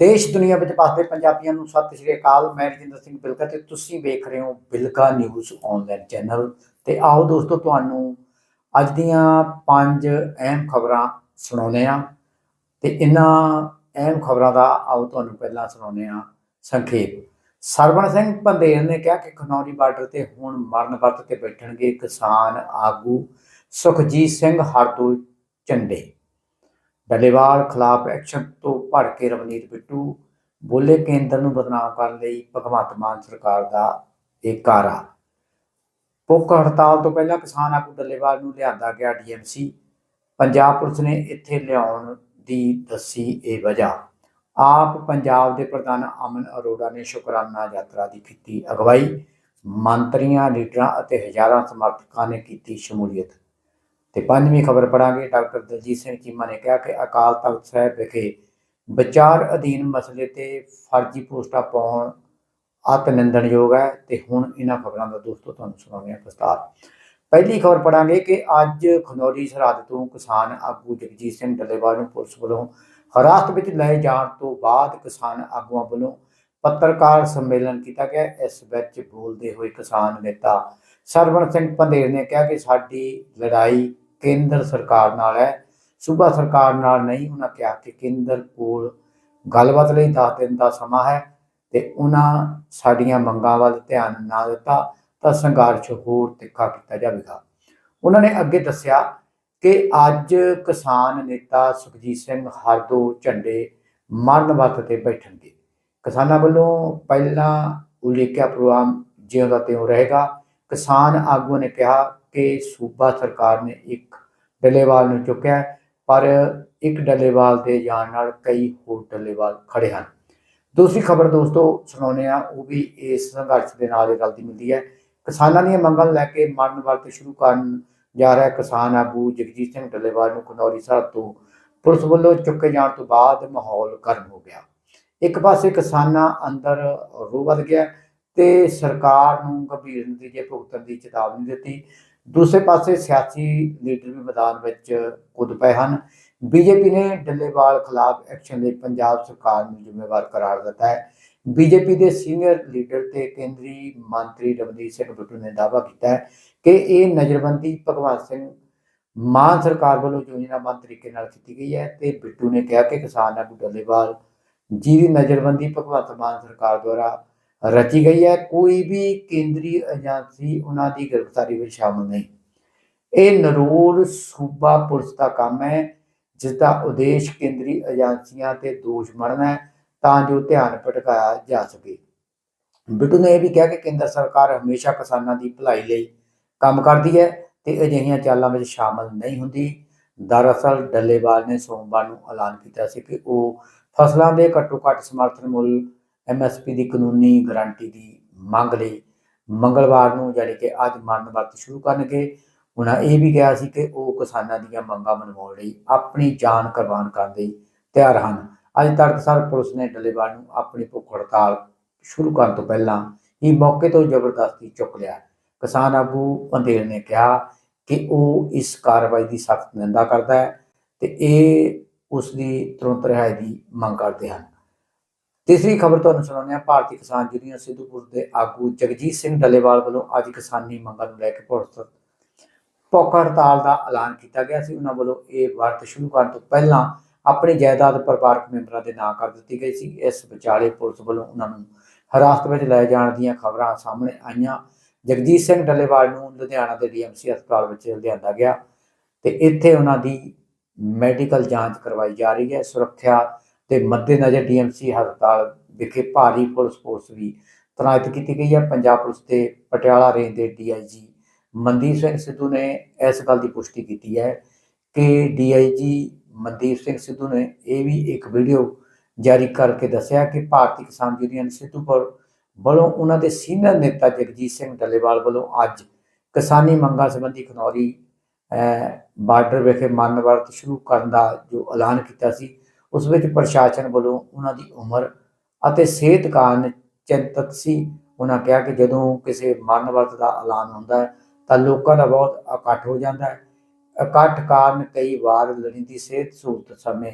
ਦੇਸ਼ ਦੁਨੀਆ ਵਿੱਚ ਵਸਦੇ ਪੰਜਾਬੀਆਂ ਨੂੰ ਸਤਿ ਸ਼੍ਰੀ ਅਕਾਲ। ਮੈਂ ਰਜਿੰਦਰ ਸਿੰਘ ਬਿਲਕਾ ਤੇ ਤੁਸੀਂ ਵੇਖ ਰਹੇ ਹੋ ਬਿਲਕਾ ਨਿਊਜ਼ ਆਨਲਾਈਨ ਚੈਨਲ ਤੇ ਆਓ ਦੋਸਤੋ, ਤੁਹਾਨੂੰ ਅੱਜ ਦੀਆਂ ਪੰਜ ਅਹਿਮ ਖਬਰਾਂ ਸੁਣਾਉਂਦੇ ਆ ਤੇ ਇਹਨਾਂ ਅਹਿਮ ਖਬਰਾਂ ਦਾ ਆਓ ਤੁਹਾਨੂੰ ਪਹਿਲਾਂ ਸੁਣਾਉਂਦੇ ਆ ਸੰਖੇਪ। ਸਰਵਣ ਸਿੰਘ ਪੰਦੇਰ ਨੇ ਕਿਹਾ ਕਿ ਖਨੌਰੀ ਬਾਰਡਰ ਤੇ ਹੁਣ ਮਰਨ ਵਰਤ ਤੇ ਬੈਠਣਗੇ ਕਿਸਾਨ ਆਗੂ ਸੁਖਜੀਤ ਸਿੰਘ ਹਰਦੂ ਝੰਡੇ ਡੱਲੇਵਾਲ ਖਿਲਾਫ ਐਕਸ਼ਨ ਤੋਂ ਭੜ ਕੇ ਰਵਨੀਤ ਬਿੱਟੂ ਬੋਲੇ ਕੇਂਦਰ ਨੂੰ ਬਦਨਾਮ ਕਰਨ ਲਈ ਭਗਵੰਤ ਮਾਨ ਸਰਕਾਰ ਦਾ ਇਹ ਕਾਰਾ। ਭੁੱਖ ਹੜਤਾਲ ਤੋਂ ਪਹਿਲਾਂ ਕਿਸਾਨ ਆਗੂ ਡੱਲੇਵਾਲ ਨੂੰ ਲਿਆਂਦਾ ਗਿਆ ਡੀਐਮਸੀ ਪੰਜਾਬ ਪੁਲਿਸ ਨੇ ਇੱਥੇ ਲਿਆਉਣ ਦੀ ਦੱਸੀ ਇਹ ਵਜ੍ਹਾ। ਆਪ ਪੰਜਾਬ ਦੇ ਪ੍ਰਧਾਨ ਅਮਨ ਅਰੋੜਾ ਨੇ ਸ਼ੁਕਰਾਨਾ ਯਾਤਰਾ ਦੀ ਕੀਤੀ ਅਗਵਾਈ। ਮੰਤਰੀਆਂ, ਲੀਡਰਾਂ ਅਤੇ ਹਜ਼ਾਰਾਂ ਸਮਰਥਕਾਂ ਨੇ ਕੀਤੀ ਸ਼ਮੂਲੀਅਤ। ਤੇ ਪੰਜਵੀਂ ਖਬਰ ਪੜਾਂਗੇ ਡਾਕਟਰ ਦਲਜੀਤ ਸਿੰਘ ਚੀਮਾ ਨੇ ਕਿਹਾ ਕਿ ਅਕਾਲ ਤਖਤ ਸਾਹਿਬ ਵਿਖੇ ਵਿਚਾਰ ਅਧੀਨ ਮਸਲੇ ਤੇ ਫਰਜ਼ੀ ਪੋਸਟਾਂ ਪਾਉਣ ਅਤ ਨਿੰਦਣਯੋਗ ਹੈ ਤੇ ਹੁਣ ਇਹਨਾਂ ਖਬਰਾਂ ਦਾ ਦੋਸਤੋ ਤੁਹਾਨੂੰ ਸੁਣਾਉਂਦੇ ਹਾਂ ਵਿਸਤਾਰ। ਪਹਿਲੀ ਖਬਰ ਪੜਾਂਗੇ ਕਿ ਅੱਜ ਖਨੌਰੀ ਸਰਹੱਦ ਤੋਂ ਕਿਸਾਨ ਆਗੂ ਜਗਜੀਤ ਸਿੰਘ ਡੱਲੇਵਾਲ ਨੂੰ ਪੁਲਿਸ ਵੱਲੋਂ ਹਿਰਾਸਤ ਵਿੱਚ ਲਏ ਜਾਣ ਤੋਂ ਬਾਅਦ ਕਿਸਾਨ ਆਗੂਆਂ ਵੱਲੋਂ ਪੱਤਰਕਾਰ ਸੰਮੇਲਨ ਕੀਤਾ ਗਿਆ। ਇਸ ਵਿੱਚ ਬੋਲਦੇ ਹੋਏ ਕਿਸਾਨ ਨੇਤਾ ਸਰਵਣ ਸਿੰਘ ਪੰਧੇਰ ਨੇ ਕਿਹਾ ਕਿ ਸਾਡੀ ਲੜਾਈ ਕੇਂਦਰ ਸਰਕਾਰ ਨਾਲ ਹੈ। ਸੂਬਾ ਸਰਕਾਰ ਨਾਲ ਨਹੀਂ, ਉਹਨਾਂ ਕਿਹਾ ਕਿ ਕੇਂਦਰ ਕੋਲ ਗੱਲਬਾਤ ਲਈ 10 ਦਿਨ ਦਾ ਸਮਾਂ ਹੈ ਤੇ ਉਹਨਾਂ ਸਾਡੀਆਂ ਮੰਗਾਂ ਵੱਲ ਧਿਆਨ ਨਾ ਦਿੱਤਾ ਤਾਂ ਸੰਘਰਸ਼ ਹੋਰ ਤਿੱਖਾ ਕੀਤਾ ਜਾਵੇਗਾ। ਉਹਨਾਂ ਨੇ ਅੱਗੇ ਦੱਸਿਆ ਕਿ ਅੱਜ ਕਿਸਾਨ ਨੇਤਾ ਸੁਖਜੀਤ ਸਿੰਘ ਹਰਦੋ ਝੰਡੇ ਮਰਨ ਵਰਤ ਤੇ ਬੈਠਣਗੇ। ਕਿਸਾਨਾਂ ਵੱਲੋਂ ਪਹਿਲਾਂ ਉਲੀਕਿਆ ਪ੍ਰੋਗਰਾਮ ਜਿਉਂ ਦਾ ਤਿਉਂ ਰਹੇਗਾ। ਕਿਸਾਨ ਆਗੂਆਂ ਨੇ ਕਿਹਾ ਕਿ ਸੂਬਾ ਸਰਕਾਰ ਨੇ ਇੱਕ ਡੱਲੇਵਾਲ ਨੂੰ ਚੁੱਕਿਆ ਪਰ ਇੱਕ ਡੱਲੇਵਾਲ ਦੇ ਜਾਣ ਨਾਲ ਕਈ ਹੋਰ ਡੱਲੇਵਾਲ ਖੜੇ ਹਨ। ਦੂਸਰੀ ਖਬਰ ਦੋਸਤੋ ਸੁਣਾਉਂਦੇ ਆ ਉਹ ਵੀ ਇਸ ਸੰਘਰਸ਼ ਦੇ ਨਾਲ ਹੀ ਰਲਦੀ ਮਿਲਦੀ ਹੈ। ਕਿਸਾਨਾਂ ਦੀਆਂ ਮੰਗਾਂ ਨੂੰ ਲੈ ਕੇ ਮਰਨ ਵਰਤ ਸ਼ੁਰੂ ਕਰਨ ਜਾ ਰਿਹਾ ਕਿਸਾਨ ਆਗੂ ਜਗਜੀਤ ਸਿੰਘ ਡੱਲੇਵਾਲ ਨੂੰ ਖਨੌਰੀ ਸਾਹਿਬ ਤੋਂ ਪੁਲਿਸ ਵੱਲੋਂ ਚੁੱਕੇ ਜਾਣ ਤੋਂ ਬਾਅਦ ਮਾਹੌਲ ਗਰਮ ਹੋ ਗਿਆ। ਇੱਕ ਪਾਸੇ ਕਿਸਾਨਾਂ ਅੰਦਰ ਰੋਹ ਵੱਧ ਗਿਆ ਤੇ ਸਰਕਾਰ ਨੂੰ ਗੰਭੀਰ ਨਤੀਜੇ ਭੁਗਤਣ ਦੀ ਚੇਤਾਵਨੀ ਦਿੱਤੀ। ਦੂਸਰੇ ਪਾਸੇ ਸਿਆਸੀ ਲੀਡਰ ਵੀ ਮੈਦਾਨ ਵਿੱਚ ਕੁੱਦ ਪਏ ਹਨ। ਬੀਜੇਪੀ ਨੇ ਡੱਲੇਵਾਲ ਖਿਲਾਫ ਐਕਸ਼ਨ ਲਈ ਪੰਜਾਬ ਸਰਕਾਰ ਨੂੰ ਜ਼ਿੰਮੇਵਾਰ ਕਰਾਰ ਦਿੱਤਾ ਹੈ। ਬੀਜੇਪੀ ਦੇ ਸੀਨੀਅਰ ਲੀਡਰ ਤੇ ਕੇਂਦਰੀ ਮੰਤਰੀ ਰਵਨੀਤ ਸਿੰਘ ਬਿੱਟੂ ਨੇ ਦਾਅਵਾ ਕੀਤਾ ਹੈ ਕਿ ਇਹ ਨਜ਼ਰਬੰਦੀ ਭਗਵੰਤ ਸਿੰਘ ਮਾਨ ਸਰਕਾਰ ਵੱਲੋਂ ਯੋਜਨਾਬੱਧ ਤਰੀਕੇ ਨਾਲ ਕੀਤੀ ਗਈ ਹੈ ਤੇ ਬਿੱਟੂ ਨੇ ਕਿਹਾ ਕਿ ਕਿਸਾਨ ਆਗੂ ਡੱਲੇਵਾਲ ਜੀ ਦੀ ਨਜ਼ਰਬੰਦੀ ਭਗਵੰਤ ਮਾਨ ਸਰਕਾਰ ਦੁਆਰਾ ਰਚੀ ਗਈ ਹੈ। ਕੋਈ ਵੀ ਕੇਂਦਰੀ ਏਜੰਸੀ ਉਹਨਾਂ ਦੀ ਗ੍ਰਿਫਤਾਰੀ ਵਿੱਚ ਸ਼ਾਮਲ ਨਹੀਂ। ਇਹ ਨਰੋਲ ਸੂਬਾ ਪੁਲਿਸ ਦਾ ਕੰਮ ਹੈ ਜਿਸ ਦਾ ਉਦੇਸ਼ ਕੇਂਦਰੀ ਏਜੰਸੀਆਂ ਤੇ ਦੋਸ਼ ਮੜਨਾ ਹੈ ਤਾਂ ਜੋ ਧਿਆਨ ਭਟਕਾਇਆ ਜਾ ਸਕੇ। ਬਿੱਟੂ ਨੇ ਇਹ ਵੀ ਕਿਹਾ ਕਿ ਕੇਂਦਰ ਸਰਕਾਰ ਹਮੇਸ਼ਾ ਕਿਸਾਨਾਂ ਦੀ ਭਲਾਈ ਲਈ ਕੰਮ ਕਰਦੀ ਹੈ ਤੇ ਅਜਿਹੀਆਂ ਚਾਲਾਂ ਵਿੱਚ ਸ਼ਾਮਲ ਨਹੀਂ ਹੁੰਦੀ। ਦਰਅਸਲ ਡੱਲੇਵਾਲ ਨੇ ਸੋਮਵਾਰ ਨੂੰ ਐਲਾਨ ਕੀਤਾ ਸੀ ਕਿ ਉਹ ਫਸਲਾਂ ਦੇ ਘੱਟੋ ਘੱਟ ਸਮਰਥਨ ਮੁੱਲ ਐਮਐਸਪੀ ਦੀ ਕਾਨੂੰਨੀ ਗਾਰੰਟੀ ਦੀ ਮੰਗ ਲਈ ਮੰਗਲਵਾਰ ਨੂੰ ਯਾਨੀ ਕਿ ਅੱਜ ਮਰਨ ਵਰਤ ਸ਼ੁਰੂ ਕਰਨਗੇ। ਉਹਨਾਂ ਇਹ ਵੀ ਕਿਹਾ ਸੀ ਕਿ ਉਹ ਕਿਸਾਨਾਂ ਦੀਆਂ ਮੰਗਾਂ ਮਨਵਾਉਣ ਲਈ ਆਪਣੀ ਜਾਨ ਕੁਰਬਾਨ ਕਰਨ ਲਈ ਤਿਆਰ ਹਨ। ਅੱਜ ਤੜਕਸਾਰ ਪੁਲਿਸ ਨੇ ਡੱਲੇਵਾਲ ਨੂੰ ਆਪਣੀ ਭੁੱਖ ਹੜਤਾਲ ਸ਼ੁਰੂ ਕਰਨ ਤੋਂ ਪਹਿਲਾਂ ਹੀ ਮੌਕੇ ਤੋਂ ਜ਼ਬਰਦਸਤੀ ਚੁੱਕ ਲਿਆ। ਕਿਸਾਨ ਆਗੂ ਪੰਦੇਰ ਨੇ ਕਿਹਾ ਕਿ ਉਹ ਇਸ ਕਾਰਵਾਈ ਦੀ ਸਖਤ ਨਿੰਦਾ ਕਰਦਾ ਹੈ ਤੇ ਇਹ ਉਸ ਦੀ ਤੁਰੰਤ ਰਿਹਾਈ ਦੀ ਮੰਗ ਕਰਦੇ ਹਨ। ਤੀਸਰੀ ਖਬਰ ਤੁਹਾਨੂੰ ਸੁਣਾਉਂਦੇ ਹਾਂ, ਭਾਰਤੀ ਕਿਸਾਨ ਯੂਨੀਅਨ ਸਿੱਧੂਪੁਰ ਦੇ ਆਗੂ ਜਗਜੀਤ ਸਿੰਘ ਡੱਲੇਵਾਲ ਵੱਲੋਂ ਅੱਜ ਕਿਸਾਨੀ ਮੰਗਾਂ ਨੂੰ ਲੈ ਕੇ ਭੁੱਖ ਭੁੱਖ ਹੜਤਾਲ ਦਾ ਐਲਾਨ ਕੀਤਾ ਗਿਆ ਸੀ। ਉਹਨਾਂ ਵੱਲੋਂ ਇਹ ਵਰਤ ਸ਼ੁਰੂ ਕਰਨ ਤੋਂ ਪਹਿਲਾਂ ਆਪਣੀ ਜਾਇਦਾਦ ਪਰਿਵਾਰਕ ਮੈਂਬਰਾਂ ਦੇ ਨਾਂ ਕਰ ਦਿੱਤੀ ਗਈ ਸੀ। ਇਸ ਵਿਚਾਲੇ ਪੁਲਿਸ ਵੱਲੋਂ ਉਹਨਾਂ ਨੂੰ ਹਿਰਾਸਤ ਵਿੱਚ ਲੈ ਜਾਣ ਦੀਆਂ ਖਬਰਾਂ ਸਾਹਮਣੇ ਆਈਆਂ। ਜਗਜੀਤ ਸਿੰਘ ਡੱਲੇਵਾਲ ਨੂੰ ਲੁਧਿਆਣਾ ਦੇ ਡੀਐਮਸੀ ਹਸਪਤਾਲ ਵਿੱਚ ਲਿਆਂਦਾ ਗਿਆ ਤੇ ਇੱਥੇ ਉਹਨਾਂ ਦੀ ਮੈਡੀਕਲ ਜਾਂਚ ਕਰਵਾਈ ਜਾ ਰਹੀ ਹੈ। ਸੁਰੱਖਿਆ ਤੇ ਮੱਦੇਨਜ਼ਰ ਡੀਐਮਸੀ ਹਸਪਤਾਲ ਵਿਖੇ ਭਾਰੀ ਪੁਲਿਸ ਫੋਰਸ ਵੀ ਤੈਨਾਤ ਕੀਤੀ ਗਈ ਹੈ। ਪੰਜਾਬ ਪੁਲਿਸ ਦੇ ਪਟਿਆਲਾ ਰੇਂਜ ਦੇ ਡੀਆਈਜੀ ਮਨਦੀਪ ਸਿੰਘ ਸਿੱਧੂ ਨੇ ਇਸ ਗੱਲ ਦੀ ਪੁਸ਼ਟੀ ਕੀਤੀ ਹੈ ਕਿ ਡੀਆਈਜੀ ਮਨਦੀਪ ਸਿੰਘ ਸਿੱਧੂ ਨੇ ਇਹ ਵੀ ਇੱਕ ਵੀਡੀਓ ਜਾਰੀ ਕਰਕੇ ਦੱਸਿਆ ਕਿ ਭਾਰਤੀ ਕਿਸਾਨ ਯੂਨੀਅਨ ਸਿੱਧੂਪੁਰ ਵੱਲੋਂ ਉਹਨਾਂ ਦੇ ਸੀਨੀਅਰ ਨੇਤਾ ਜਗਜੀਤ ਸਿੰਘ ਡੱਲੇਵਾਲ ਵੱਲੋਂ ਅੱਜ ਕਿਸਾਨੀ ਮੰਗਾਂ ਸੰਬੰਧੀ ਖਨੌਰੀ ਬਾਰਡਰ ਵਿਖੇ ਮਰਨ ਵਰਤ ਸ਼ੁਰੂ ਕਰਨ ਦਾ ਜੋ ਐਲਾਨ ਕੀਤਾ ਸੀ ਉਸ ਵਿੱਚ ਪ੍ਰਸ਼ਾਸਨ ਵੱਲੋਂ ਉਹਨਾਂ ਦੀ ਉਮਰ ਅਤੇ ਸਿਹਤ ਕਾਰਨ ਚਿੰਤਤ ਸੀ। ਉਹਨਾਂ ਕਿਹਾ ਕਿ ਜਦੋਂ ਕਿਸੇ ਮਰਨ ਵਰਤ ਦਾ ਐਲਾਨ ਹੁੰਦਾ ਹੈ, ਤਾਂ ਲੋਕਾਂ ਦਾ ਬਹੁਤ ਇਕੱਠ ਹੋ ਜਾਂਦਾ ਹੈ। ਇਕੱਠ ਕਾਰਨ ਕਈ ਵਾਰ ਲੋੜੀਂਦੀ ਸਿਹਤ ਸਹੂਲਤ ਸਮੇਂ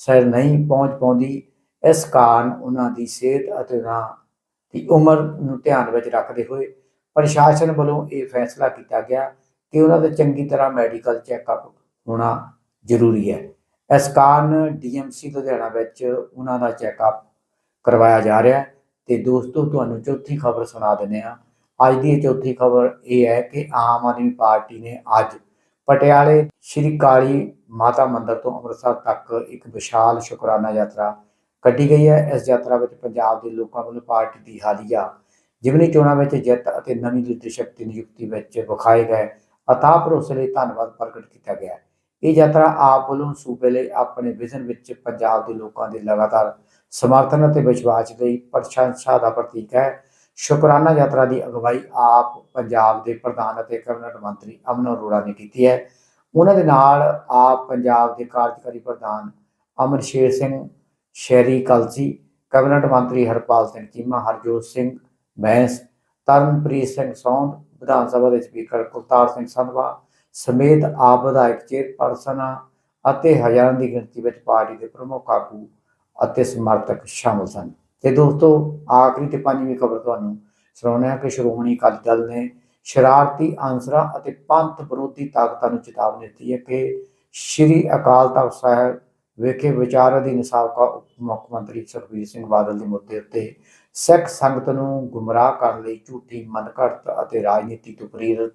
ਸਿਰ ਨਹੀਂ ਪਹੁੰਚ ਪਾਉਂਦੀ। ਇਸ ਕਾਰਨ ਉਹਨਾਂ ਦੀ ਸਿਹਤ ਅਤੇ ਉਹਨਾਂ ਦੀ ਉਮਰ ਨੂੰ ਧਿਆਨ ਵਿੱਚ ਰੱਖਦੇ ਹੋਏ ਪ੍ਰਸ਼ਾਸਨ ਵੱਲੋਂ ਇਹ ਫੈਸਲਾ ਕੀਤਾ ਗਿਆ ਕਿ ਉਹਨਾਂ ਦਾ ਚੰਗੀ ਤਰ੍ਹਾਂ ਮੈਡੀਕਲ ਚੈੱਕਅਪ ਹੋਣਾ ਜ਼ਰੂਰੀ ਹੈ। ਇਸ ਕਾਰਨ ਡੀਐਮਸੀ ਲੁਧਿਆਣਾ ਵਿੱਚ ਉਹਨਾਂ ਦਾ ਚੈੱਕਅਪ ਕਰਵਾਇਆ ਜਾ ਰਿਹਾ ਹੈ ਤੇ ਦੋਸਤੋ, ਤੁਹਾਨੂੰ ਚੌਥੀ ਖਬਰ ਸੁਣਾ ਦਿੰਦੇ ਹਾਂ ਅੱਜ ਦੀ ਇਹ ਚੌਥੀ ਖਬਰ ਇਹ ਹੈ ਕਿ ਆਮ ਆਦਮੀ ਪਾਰਟੀ ਨੇ ਅੱਜ ਪਟਿਆਲੇ ਸ਼੍ਰੀ ਕਾਲੀ ਮਾਤਾ ਮੰਦਿਰ ਤੋਂ ਅੰਮ੍ਰਿਤਸਰ ਤੱਕ ਇੱਕ ਵਿਸ਼ਾਲ ਸ਼ੁਕਰਾਨਾ ਯਾਤਰਾ ਕੱਢੀ ਗਈ ਹੈ ਇਸ ਯਾਤਰਾ ਵਿੱਚ ਪੰਜਾਬ ਦੇ ਲੋਕਾਂ ਵੱਲੋਂ ਪਾਰਟੀ ਦੀ ਹਾਲੀਆ ਜਿਮਨੀ ਚੋਣਾਂ ਵਿੱਚ ਜਿੱਤ ਅਤੇ ਨਵੀਂ ਲੀਡਰਸ਼ਿਪ ਦੀ ਨਿਯੁਕਤੀ ਵਿੱਚ ਵਿਖਾਏ ਗਏ ਅਥਾਹ ਭਰੋਸੇ ਲਈ ਧੰਨਵਾਦ ਪ੍ਰਗਟ ਕੀਤਾ ਗਿਆ ਹੈ। ਇਹ ਯਾਤਰਾ ਆਪ ਵੱਲੋਂ ਸੂਬੇ ਲਈ ਆਪਣੇ ਵਿਜ਼ਨ ਵਿੱਚ ਪੰਜਾਬ ਦੇ ਲੋਕਾਂ ਦੇ ਲਗਾਤਾਰ ਸਮਰਥਨ ਅਤੇ ਵਿਸ਼ਵਾਸ ਲਈ ਪ੍ਰਸ਼ੰਸਾ ਦਾ ਪ੍ਰਤੀਕ ਹੈ। ਸ਼ੁਕਰਾਨਾ ਯਾਤਰਾ ਦੀ ਅਗਵਾਈ ਆਪ ਪੰਜਾਬ ਦੇ ਪ੍ਰਧਾਨ ਅਤੇ ਕੈਬਨਿਟ ਮੰਤਰੀ ਅਮਨ ਅਰੋੜਾ ਨੇ ਕੀਤੀ ਹੈ। ਉਹਨਾਂ ਦੇ ਨਾਲ ਆਪ ਪੰਜਾਬ ਦੇ ਕਾਰਜਕਾਰੀ ਪ੍ਰਧਾਨ ਅਮਰਸ਼ੇਰ ਸਿੰਘ, ਸ਼ਹਿਰੀ ਕਲਸੀ, ਕੈਬਨਿਟ ਮੰਤਰੀ ਹਰਪਾਲ ਸਿੰਘ ਚੀਮਾ, ਹਰਜੋਤ ਸਿੰਘ ਬੈਂਸ ਤਰਨਪ੍ਰੀਤ ਸਿੰਘ ਸੌਂਦ, ਵਿਧਾਨ ਸਭਾ ਦੇ ਸਪੀਕਰ ਕੁਲਤਾਰ ਸਿੰਘ ਸੰਧਵਾ ਸਮੇਤ ਆਪ ਵਿਧਾਇਕ ਚੇਅਰਪਰਸਨ ਅਤੇ ਹਜ਼ਾਰਾਂ ਦੀ ਗਿਣਤੀ ਵਿੱਚ ਪਾਰਟੀ ਦੇ ਪ੍ਰਮੁੱਖ ਆਗੂ ਅਤੇ ਸਮਰਥਕ ਸ਼ਾਮਲ ਸਨ। ਤੇ ਦੋਸਤੋ, ਆਖਰੀ ਤੇ ਪੰਜਵੀਂ ਖਬਰ ਤੁਹਾਨੂੰ ਸੁਣਾਉਣਾ ਹੈ ਕਿ ਸ਼੍ਰੋਮਣੀ ਅਕਾਲੀ ਦਲ ਨੇ ਸ਼ਰਾਰਤੀ ਅਨਸਰਾਂ ਅਤੇ ਪੰਥ ਵਿਰੋਧੀ ਤਾਕਤਾਂ ਨੂੰ ਚੇਤਾਵਨੀ ਦਿੱਤੀ ਹੈ ਕਿ ਸ਼੍ਰੀ ਅਕਾਲ ਤਖਤ ਸਾਹਿਬ ਵਿਖੇ ਵਿਚਾਰ ਅਧੀਨ ਸਾਬਕਾ ਉਪ ਮੁੱਖ ਮੰਤਰੀ ਸੁਖਬੀਰ ਸਿੰਘ ਬਾਦਲ ਦੇ ਮੁੱਦੇ ਉੱਤੇ ਸਿੱਖ ਸੰਗਤ ਨੂੰ ਗੁੰਮਰਾਹ ਕਰਨ ਲਈ ਝੂਠੀ ਮਨਘੜਤ ਅਤੇ ਰਾਜਨੀਤੀ ਤੋਂ ਪ੍ਰੇਰਿਤ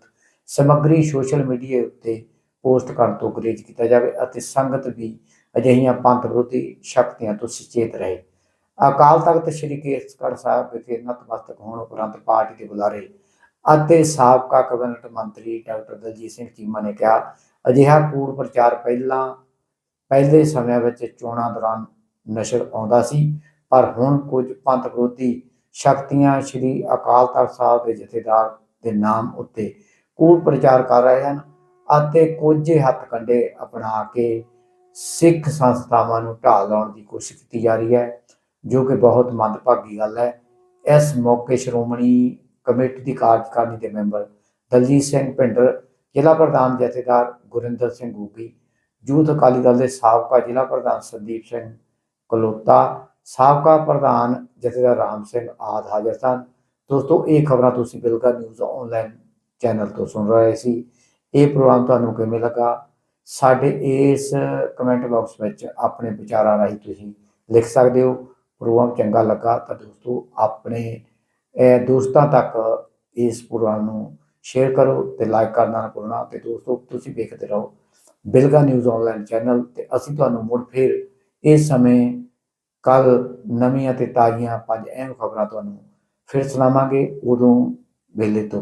ਸਮੱਗਰੀ ਸੋਸ਼ਲ ਮੀਡੀਆ ਉੱਤੇ ਪੋਸਟ ਕਰਨ ਤੋਂ ਗੁਰੇਜ਼ ਕੀਤਾ ਜਾਵੇ ਅਤੇ ਸੰਗਤ ਵੀ ਅਜਿਹੀਆਂ ਪੰਥ ਵਿਰੋਧੀ ਸ਼ਕਤੀਆਂ ਤੋਂ ਸੁਚੇਤ ਰਹੇ। ਅਕਾਲ ਤਖਤ ਸ੍ਰੀ ਕੇਸਗੜ੍ਹ ਸਾਹਿਬ ਵਿਖੇ ਨਤਮਸਤਕ ਹੋਣ ਉਪਰੰਤ ਪਾਰਟੀ ਦੇ ਬੁਲਾਰੇ ਅਤੇ ਸਾਬਕਾ ਕੈਬਨਿਟ ਮੰਤਰੀ ਡਾਕਟਰ ਦਲਜੀਤ ਸਿੰਘ ਚੀਮਾ ਨੇ ਕਿਹਾ, ਅਜਿਹਾ ਕੂੜ ਪ੍ਰਚਾਰ ਪਹਿਲਾਂ, ਪਹਿਲੇ ਸਮਿਆਂ ਵਿੱਚ ਚੋਣਾਂ ਦੌਰਾਨ ਨਸ਼ਰ ਆਉਂਦਾ ਸੀ, ਪਰ ਹੁਣ ਕੁਝ ਪੰਥ ਵਿਰੋਧੀ ਸ਼ਕਤੀਆਂ ਸ੍ਰੀ ਅਕਾਲ ਤਖਤ ਸਾਹਿਬ ਦੇ ਜਥੇਦਾਰ ਦੇ ਨਾਮ ਉੱਤੇ ਕੂੜ ਪ੍ਰਚਾਰ ਕਰ ਰਹੇ ਹਨ ਅਤੇ ਕੁਝ ਹੱਥ ਕੰਡੇ ਅਪਣਾ ਕੇ ਸਿੱਖ ਸੰਸਥਾਵਾਂ ਨੂੰ ਢਾਹ ਲਾਉਣ ਦੀ ਕੋਸ਼ਿਸ਼ ਕੀਤੀ ਜਾ ਰਹੀ ਹੈ, ਜੋ ਕਿ ਬਹੁਤ ਮੰਦਭਾਗੀ ਗੱਲ ਹੈ। ਇਸ ਮੌਕੇ ਸ਼੍ਰੋਮਣੀ ਕਮੇਟੀ ਦੀ ਕਾਰਜਕਾਰਨੀ ਦੇ ਮੈਂਬਰ ਦਲਜੀਤ ਸਿੰਘ ਭਿੰਡਰ ਜ਼ਿਲ੍ਹਾ ਪ੍ਰਧਾਨ ਜਥੇਦਾਰ ਗੁਰਿੰਦਰ ਸਿੰਘ ਗੂਗੀ, ਯੂਥ ਅਕਾਲੀ ਦਲ ਦੇ ਸਾਬਕਾ ਜ਼ਿਲ੍ਹਾ ਪ੍ਰਧਾਨ ਸੰਦੀਪ ਸਿੰਘ ਕਲੋਤਾ, ਸਾਬਕਾ ਪ੍ਰਧਾਨ ਜਥੇਦਾਰ ਰਾਮ ਸਿੰਘ ਆਦ ਹਾਜ਼ਰ ਸਨ। ਦੋਸਤੋ, ਇਹ ਖਬਰਾਂ ਤੁਸੀਂ ਬਿਲਕਾ ਨਿਊਜ਼ ਆਨਲਾਈਨ ਚੈਨਲ ਤੋਂ ਸੁਣ ਰਹੇ ਸੀ। ਇਹ ਪ੍ਰੋਗਰਾਮ ਤੁਹਾਨੂੰ ਕਿਵੇਂ ਲੱਗਾ? ਸਾਡੇ ਇਸ ਕਮੈਂਟ ਬਾਕਸ ਵਿੱਚ ਆਪਣੇ ਵਿਚਾਰਾਂ ਰਾਹੀਂ ਤੁਸੀਂ ਲਿਖ ਸਕਦੇ ਹੋ। ਪ੍ਰੋਗਰਾਮ ਚੰਗਾ ਲੱਗਾ ਤਾਂ ਦੋਸਤੋ ਆਪਣੇ ਦੋਸਤਾਂ ਤੱਕ ਇਸ ਪ੍ਰੋਗਰਾਮ ਨੂੰ ਸ਼ੇਅਰ ਕਰੋ ਤੇ ਲਾਈਕ ਕਰਨਾ ਨਾ ਭੁੱਲਣਾ। ਤੇ ਦੋਸਤੋ ਤੁਸੀਂ ਵੇਖਦੇ ਰਹੋ ਬਿਲਗਾ ਨਿਊਜ਼ ਆਨਲਾਈਨ ਚੈਨਲ ਤੇ ਅਸੀਂ ਤੁਹਾਨੂੰ ਮੁੜ ਫਿਰ ਇਸ ਸਮੇਂ ਕੱਲ ਨਵੀਆਂ ਤੇ ਤਾਜ਼ੀਆਂ ਪੰਜ ਅਹਿਮ ਖਬਰਾਂ ਤੁਹਾਨੂੰ ਫਿਰ ਸੁਣਾਵਾਂਗੇ। ਉਦੋਂ ਵੇਲੇ ਤੋਂ